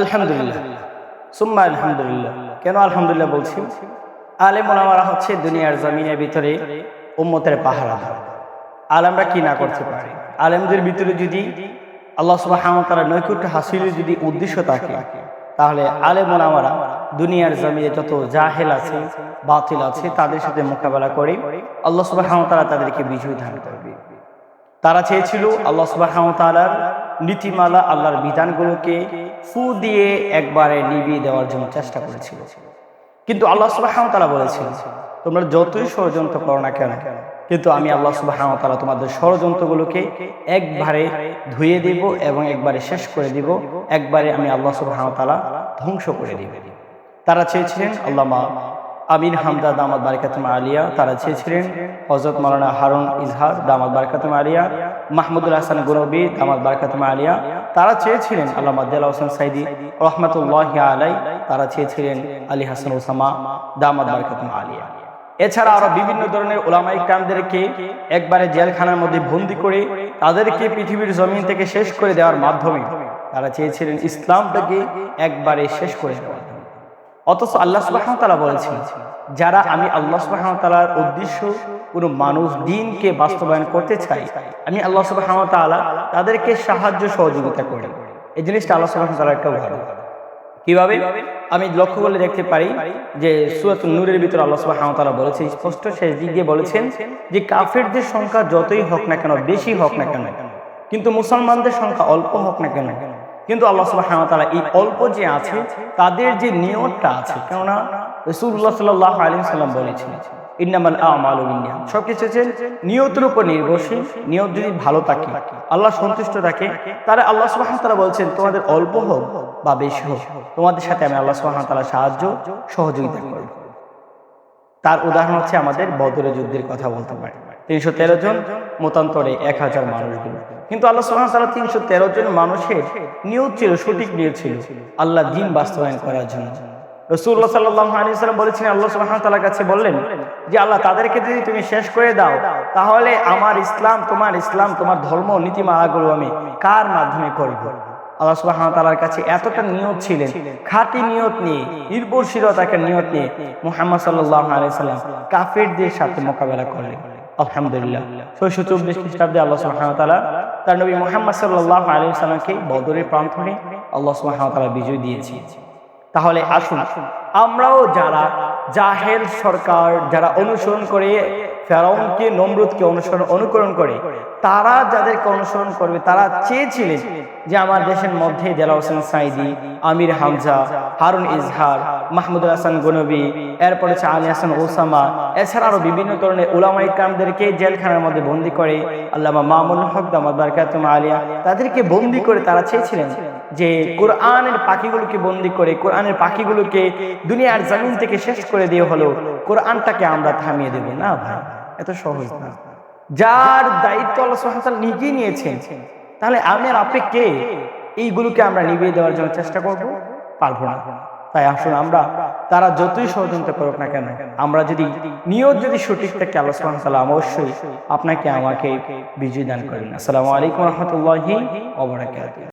আলহামদুলিল্লাহ। সুম্মা আলহামদুলিল্লাহ। কেন আলহামদুলিল্লাহ বলছি? আলেম ওলামারা হচ্ছে দুনিয়ার জমিনের ভিতরে উম্মতের পাহারা আলেমরা কি না করতে পারে? আলেমদের ভিতরে যদি আল্লাহ সুবাহ তারা নৈকুট্য হাসিলের যদি উদ্দেশ্য থাকে, তাহলে আলেম ওলামারা দুনিয়ার জমিনে যত জাহেল আছে, বাতিল আছে, তাদের সাথে মোকাবেলা করে আল্লাহ সুবাহ তারা তাদেরকে বিজয় দান করবে। তারা চেয়েছিল আল্লাহ সুবাহ তালার নীতিমালা আল্লাহর বিধানগুলোকে ফু দিয়ে একবারে নিবিয়ে দেওয়ার জন্য চেষ্টা করেছিল। কিন্তু আল্লাহ সুবাহ তালা বলেছিল তোমরা যতই ষড়যন্ত্র করো না কেন, কিন্তু আমি আল্লাহ সুবাহ তালা তোমাদের ষড়যন্ত্রগুলোকে একবারে ধুয়ে দিব এবং একবারে শেষ করে দিব, একবারে আমি আল্লাহ সুবাহ তালা ধ্বংস করে দিব। তারা চেয়েছিলেন আল্লামা আমিন হামদা দামাদ বারকাতুম আলিয়া তারা চেয়েছিলেন হজরত মালানা হারুন ইজহার দামাদ বারকাতুম আলিয়া মাহমুদুল হাসান গুরবি দামাদ বারকাতুম আলিয়া, তারা চেয়েছিলেন আল্লামা দেলা হোসেন সাইদি রহমতুল্লাহ আলাই তারা চেয়েছিলেন আলী হাসান ওসামা দামাদ বারকাতুম আলিয়া। এছাড়া আরও বিভিন্ন ধরনের ওলামাই কামদেরকে একবারে জেলখানার মধ্যে বন্দি করে তাদেরকে পৃথিবীর জমিন থেকে শেষ করে দেওয়ার মাধ্যমে তারা চেয়েছিলেন ইসলামটাকে একবারে শেষ করে দেওয়ার অথচ আল্লাহ সুবাহতালা বলেছেন, যারা আমি আল্লাহ সুবাহতালার উদ্দেশ্য কোনো মানুষ দিনকে বাস্তবায়ন করতে চাই, আমি আল্লাহ সুবাহতালা তাদেরকে সাহায্য সহযোগিতা করি। এই জিনিসটা আল্লাহ সুবাহতালা একটা ভালো কীভাবে? আমি লক্ষ্য করলে দেখতে পারি যে সুরাত নূরের ভিতরে আল্লাহ সুবাহতালা বলেছে, স্পষ্ট শেষ দিক দিয়ে বলেছেন যে কাফেরদের সংখ্যা যতই হোক না কেন, বেশি হোক না কেন, কিন্তু মুসলমানদের সংখ্যা অল্প হোক না কেন কিন্তু আল্লাহ সুবাহতালা এই অল্প যে আছে, তাদের যে নিয়তটা আছে, কেননা রসুল্লাহ সাল্লাহ আলী সাল্লাম বলেছেন, ইন্নামাল আমাল সব কিছু হচ্ছে নিয়তের উপর নির্ভরশীল, নিয়ত যদি ভালো থাকে, আল্লাহ সন্তুষ্ট থাকে, তাহলে আল্লাহ সুবাহ তারা বলছেন, তোমাদের অল্প হোক বা বেশি হোক, তোমাদের সাথে আমি আল্লাহ সুবাহ তালা সাহায্য, সহযোগিতা করব। তার উদাহরণ হচ্ছে আমাদের বদরের যুদ্ধের কথা বলতে পারি। তিনশো তেরো জন, মতান্তরে এক হাজার মানুষগুলো কিন্তু আল্লাহ সুহান তালা তিনশো তেরো জন মানুষের নিয়োগ ছিল, সঠিক নিয়োগ ছিল। আল্লাহ দিন বাস্তবায়ন করার জন্য। রসুল্লাহ সাল্লাহ আল্লাহ সুহান তালার কাছে বললেন যে, আল্লাহ তাদেরকে যদি তুমি শেষ করে দাও, তাহলে আমার ইসলাম, তোমার ইসলাম, তোমার ধর্ম, নীতিমালাগুলো আমি কার মাধ্যমে করব? আল্লাহ তালার কাছে এতটা নিয়ত ছিলেন, খাঁটি নিয়ত নিয়ে, নির্ভরশীলতাকে নিয়ত নিয়ে মোহাম্মদ সাল্লাহ আলি কাফেরদের সাথে মোকাবেলা করলেন। আলহামদুলিল্লাহ। ছয়শো চব্বিশ খ্রিস্টাব্দে আল্লাহ সুহামতালা তার নবী মোহাম্মদ সাল্লাহ আলী সাল্লামকে বদরের প্রান্তরে আল্লাহ সুহামতালা বিজয় দিয়েছি। তাহলে আসুন, আমরাও যারা জাহেল সরকার, যারা অনুসরণ করে ফেরাউনকে নমরুদকে অনুসরণ, অনুকরণ করে, তারা যাদেরকে অনুসরণ করবে, তারা চেয়েছিলেন যে আমার দেশের মধ্যে দেলা হোসেন সাইদি, আমির হামজা, হারুন ইজহার, মাহমুদুল হাসান গনবী, এরপরে হচ্ছে আলী হাসান ওসামা, এছাড়া আরও বিভিন্ন ধরনের উলামাই কামদেরকে জেলখানার মধ্যে বন্দি করে আল্লামা মামুল হক দামাদ বারকাতুম আলিয়া, তাদেরকে বন্দি করে তারা চেয়েছিলেন যে কোরআনের পাখিগুলোকে বন্দি করে, কোরআনের পাখিগুলোকে দুনিয়ার জমিন থেকে শেষ করে দিয়ে হলো, কোরআনটাকে আমরা থামিয়ে দেব। না ভাই, এত সহজ না। যার দায়িত্ব আল্লাহ নিজেই নিয়েছেন। তাহলে আমি আর আপনি কে এইগুলোকে আমরা নিভিয়ে দেওয়ার জন্য চেষ্টা করব, পারব না। তাই আসুন আমরা, তারা যতই ষড়যন্ত্র করুক না কেন, আমরা যদি নিয়ত যদি সঠিক থাকে আলোচনা তাহলে অবশ্যই আপনাকে আমাকে বিজয় দান করেন আসসালামু আলাইকুম রহমতুল্লাহি